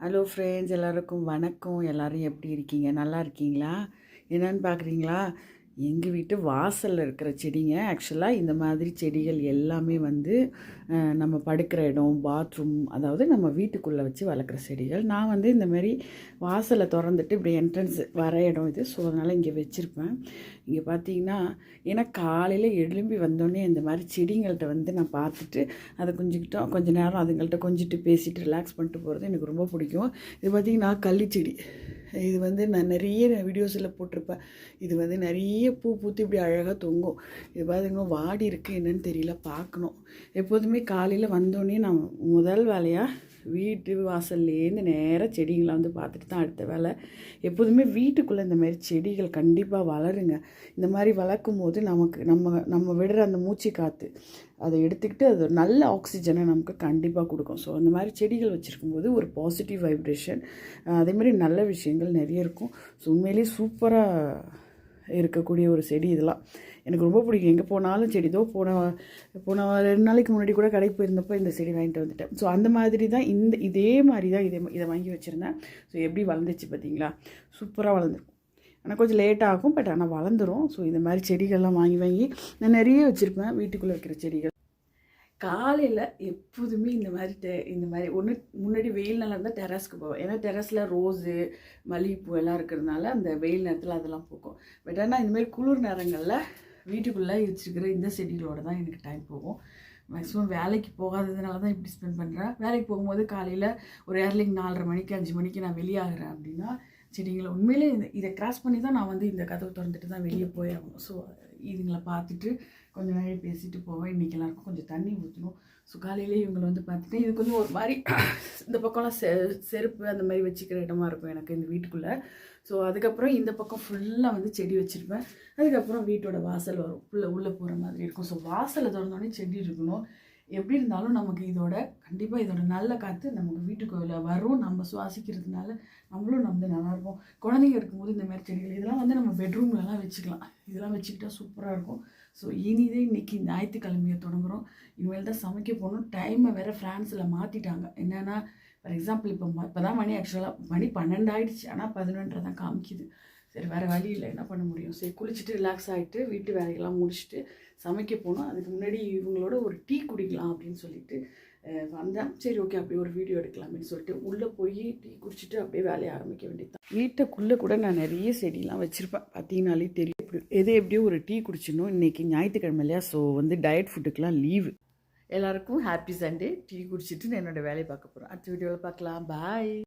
Hello friends எல்லாருக்கும் வணக்கம். எல்லோரும் எப்படி இருக்கீங்க? நல்லா இருக்கீங்களா? என்னென்னு பார்க்குறீங்களா எங்கள் வீட்டு வாசலில் இருக்கிற செடிங்க ஆக்சுவலாக இந்த மாதிரி செடிகள் எல்லாமே வந்து நம்ம படுக்கிற இடம் பாத்ரூம் அதாவது நம்ம வீட்டுக்குள்ளே வச்சு வளர்க்குற செடிகள். நான் வந்து இந்தமாரி வாசலை திறந்துட்டு இப்படி என்ட்ரன்ஸ் வர இடம் இது. ஸோ அதனால் இங்கே வச்சுருப்பேன். இங்கே பார்த்தீங்கன்னா ஏன்னா காலையில் எழும்பி வந்தோடனே இந்த மாதிரி செடிங்கள்கிட்ட வந்து நான் பார்த்துட்டு அதை கொஞ்சிக்கிட்டோம் கொஞ்சம் நேரம் அதுங்கள்ட்ட கொஞ்சிட்டு பேசிட்டு ரிலாக்ஸ் பண்ணிட்டு போகிறது எனக்கு ரொம்ப பிடிக்கும். இது பார்த்திங்கன்னா கள்ளிச்செடி. இது வந்து நான் நிறைய வீடியோஸில் போட்டிருப்பேன். இது வந்து நிறைய பூ பூத்து இப்படி அழகாக தொங்கும். இது பார்த்துங்க வாடி இருக்குது என்னன்னு தெரியல பார்க்கணும். எப்போதுமே காலையில் வந்தோடனே நான் முதல் வேலையாக வீட்டு வாசல்லேருந்து நேராக செடிகளை வந்து பார்த்துட்டு தான் அடுத்த வேலை. எப்போதுமே வீட்டுக்குள்ளே இந்த மாதிரி செடிகள் கண்டிப்பாக வளருங்க. இந்த மாதிரி வளர்க்கும் போது நமக்கு நம்ம நம்ம விடுற அந்த மூச்சு காற்று அதை எடுத்துக்கிட்டு அது ஒரு நல்ல ஆக்சிஜனை நமக்கு கண்டிப்பாக கொடுக்கும். ஸோ அந்த மாதிரி செடிகள் வச்சுருக்கும் போது ஒரு பாசிட்டிவ் வைப்ரேஷன் அதே மாதிரி நல்ல விஷயங்கள் நிறைய இருக்கும். ஸோ உண்மையிலேயே சூப்பராக இருக்கக்கூடிய ஒரு செடி இதெல்லாம். எனக்கு ரொம்ப பிடிக்கும். எங்கே போனாலும் செடி. இதோ போன போன ரெண்டு நாளைக்கு முன்னாடி கூட கடைக்கு போயிருந்தப்போ இந்த செடி வாங்கிட்டு வந்துட்டேன். ஸோ அந்த மாதிரி தான் இந்த இதே மாதிரி தான் இதே இதை வாங்கி வச்சுருந்தேன். ஸோ எப்படி வளர்ந்துச்சு பார்த்தீங்களா? சூப்பராக வளர்ந்துருக்கும். ஆனால் கொஞ்சம் லேட் ஆகும் பட் ஆனால் வளர்ந்துரும். ஸோ இந்த மாதிரி செடிகள்லாம் வாங்கி வாங்கி நான் நிறைய வச்சுருப்பேன். வீட்டுக்குள்ளே வைக்கிற செடிகள். காலையில் எப்போதுமே இந்த மாதிரி டெ இந்த மாதிரி ஒன்று முன்னாடி வெயில் நல்லா இருந்தால் டெரஸ்க்கு போவேன். ஏன்னா டெரஸில் ரோஸு மல்லிகைப்பூ எல்லாம் இருக்கிறதுனால அந்த வெயில் நேரத்தில் அதெல்லாம் பூக்கும். பட் ஆனால் இந்தமாரி குளிர் நேரங்களில் வீட்டுக்குள்ளே வச்சுருக்கிற இந்த செடிகளோட தான் எனக்கு டைம் போகும். மேக்ஸிமம் வேலைக்கு போகாததுனால தான் இப்படி ஸ்பெண்ட் பண்ணுறேன் வேலைக்கு போகும்போது காலையில் ஒரு ஏர்லிங் நாலரை மணிக்கு அஞ்சு மணிக்கு நான் வெளியாகிறேன் அப்படின்னா செடிங்களை உண்மையிலே இதை கிராஸ் பண்ணி தான் நான் வந்து இந்த கதவு திறந்துட்டு தான் வெளியே போயாகணும் ஸோ இதுங்களை பார்த்துட்டு கொஞ்சம் நேரம் பேசிட்டு போவேன். இன்றைக்கி எல்லாருக்கும் கொஞ்சம் தண்ணி ஊற்றணும் ஸோ காலையிலே இவங்களை வந்து பார்த்துட்டு இது கொஞ்சம் ஒரு மாதிரி இந்த பக்கம்லாம் செ செருப்பு அந்த மாதிரி வச்சுக்கிற இடமா இருக்கும் எனக்கு இந்த வீட்டுக்குள்ளே. ஸோ அதுக்கப்புறம் இந்த பக்கம் ஃபுல்லாக வந்து செடி வச்சுருப்பேன். அதுக்கப்புறம் வீட்டோட வாசல் வரும். உள்ளே உள்ளே போகிற மாதிரி இருக்கும். ஸோ வாசலை திறந்தோடனே செடி இருக்கணும். எப்படி இருந்தாலும் நமக்கு இதோட கண்டிப்பாக இதோட நல்ல காற்று நமக்கு வீட்டுக்குள்ள வரும். நம்ம சுவாசிக்கிறதுனால நம்மளும் நம்ம நல்லா இருப்போம். குழந்தைங்க இருக்கும்போது இந்த மாதிரி செடிகள் இதெல்லாம் வந்து நம்ம பெட்ரூம்லலாம் வச்சுக்கலாம். இதெல்லாம் வச்சுக்கிட்டா சூப்பராக இருக்கும். ஸோ இனிதே இன்னைக்கு ஞாயிற்றுக்கிழமையை தொடங்குறோம். இனிமேல் தான் சமைக்க போகணும். டைமை வேறு ஃப்ரான்ஸில் மாற்றிட்டாங்க என்னென்னா ஃபார் எக்ஸாம்பிள் இப்போ இப்போ தான் மணி ஆக்சுவலாக மணி பன்னெண்டு ஆயிடுச்சு ஆனால் பதினொன்றரை தான் காமிக்குது. சரி வேறு வழி இல்லை. என்ன பண்ண முடியும்? சரி குளிச்சுட்டு ரிலாக்ஸ் ஆகிட்டு வீட்டு வேலையெல்லாம் முடிச்சுட்டு சமைக்க போனோம். அதுக்கு முன்னாடி இவங்களோட ஒரு டீ குடிக்கலாம் அப்படின்னு சொல்லிட்டு வந்தேன். சரி ஓகே அப்படியே ஒரு வீடியோ எடுக்கலாம்னு சொல்லிட்டு உள்ளே போய் டீ குடிச்சிட்டு அப்படியே வேலையை ஆரம்பிக்க வேண்டியது வீட்டுக்குள்ளே கூட நான் நிறைய செடிலாம் வச்சுருப்பேன். பார்த்தீங்கனாலே தெரியும். இப்படி எது எப்படியோ ஒரு டீ குடிச்சிடணும். இன்றைக்கி ஞாயிற்றுக்கிழமை இல்லையா ஸோ வந்து டயட் ஃபுட்டுக்கெலாம் லீவு எல்லாருக்கும் ஹாப்பி சண்டே டீ குடிச்சிட்டு நான் என்னோட வேலையை பார்க்க போகிறேன் அடுத்த வீடியோவில் பார்க்கலாம். பாய்